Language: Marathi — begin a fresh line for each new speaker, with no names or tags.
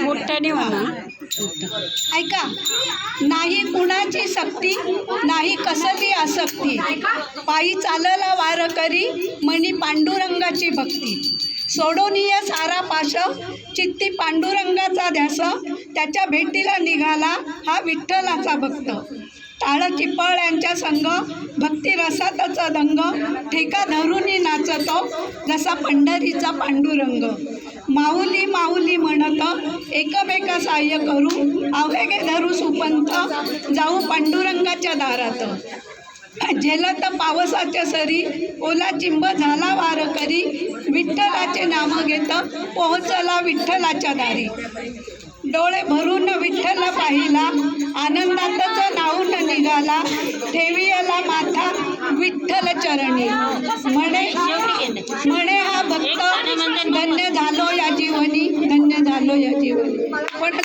मोठ्याने म्हणा.
ऐका नाही कुणाची सक्ती नाही कसली आसक्ती. पायी चालला वार करी मणी पांडुरंगाची भक्ती. सोडोनीय सारा पाश चित्ती पांडुरंगाचा ध्यास त्याच्या भेटीला निघाला हा विठ्ठलाचा भक्त. टाळ चिपळ्यांच्या संघ संग दंग ठेका धरूनी नाचतो जसा पंढरीचा पांडुरंग. माऊली माऊली म्हणत एकमेका सहाय्य करू आवेगे धरू सुपंत जाऊ पांडुरंगाच्या दारात. झेलत पावसाच्या सरी ओला चिंब झाला वार करी विठ्ठलाचे नाम घेत पोहोचला विठ्ठलाच्या दारी. डोळे भरून विठ्ठल पाहिला आनंद ठेवीला ठेवियाला माथा विठ्ठल चरणी. म्हणे म्हणे हा भक्त धन्य झालो या जीवनी धन्य झालो या जीवनी. पण